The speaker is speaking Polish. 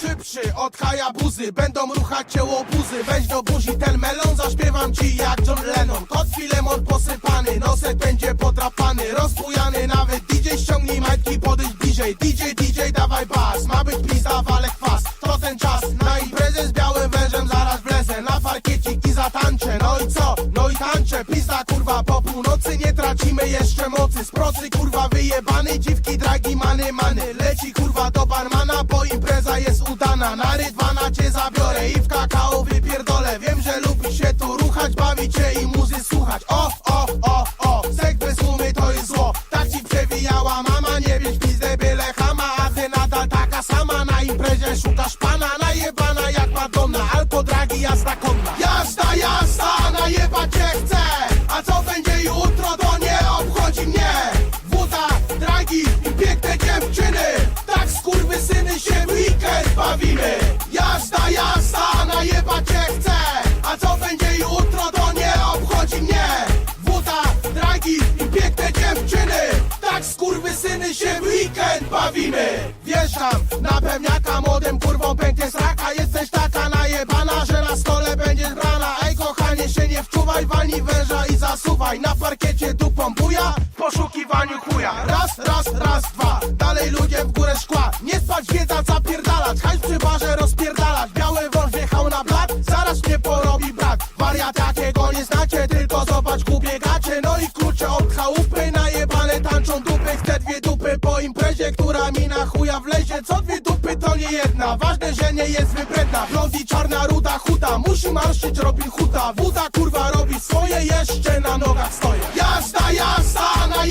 Szybszy od Hayabuzy, będą ruchać cię łobuzy Weź do buzi ten melon, zaśpiewam ci jak John Lennon. Kot filemon posypany, nosek będzie podrapany Rozbujany nawet DJ ściągnij majtki, podejdź bliżej. DJ, DJ dawaj bas, ma być pizza, wale kwas. To ten czas, na imprezę z białym wężem zaraz wlezę. Na parkiecik i zatańczę, no i co? No i tańczę, pizza kurwa po północy Nie tracimy jeszcze mocy, z procy kurwa wyjebany Dziwki, dragi, many, many. Leci kurwa do barmana, bo impreza udana Na rydwana cię zabiorę i w kakao wypierdolę. Wiem, że lubisz się tu ruchać, bawić się i muzy słuchać. O, o, o, o, sek bez to jest zło. Tak ci przewijała mama, nie bierz pizdę byle chama. A ty nadal taka sama, na imprezie szukasz pana. Najebana jak Madonna, albo dragi jazda konna. Jazda, jazda, najebać cię chcę. A co będzie jutro, to nie obchodzi mnie. Wuta, dragi i piękne dziewczyny. Tak skurwysyny się w weekend bawimy skurwysyny się w weekend bawimy. Wjeżdżam na pewniaka młodym kurwą pęknie sraka Jesteś taka najebana, że na stole będziesz brana. Ej kochanie się nie wczuwaj, walnij węża i zasuwaj. Na parkiecie dupą buja, w poszukiwaniu chuja. Raz, raz, raz, dwa, dalej ludzie w górę szkła. Nie spać, wiedza, zapierdalać, hajs przy barze rozpierdalać. Biały wąż wjechał na blat, zaraz mnie porobi brat Wariat jakiego nie znacie, tylko zobacz głupie gacie. No i klucze od chałupy, Chcę dwie dupy po imprezie, która mi na chuja wlezie. Co dwie dupy to nie jedna, ważne, że nie jest wybredna. Blondi, czarna, ruda, chuda, musi marszyć Robin Huda Wuda kurwa robi swoje, jeszcze na nogach stoję. Jazda, jazda, najebać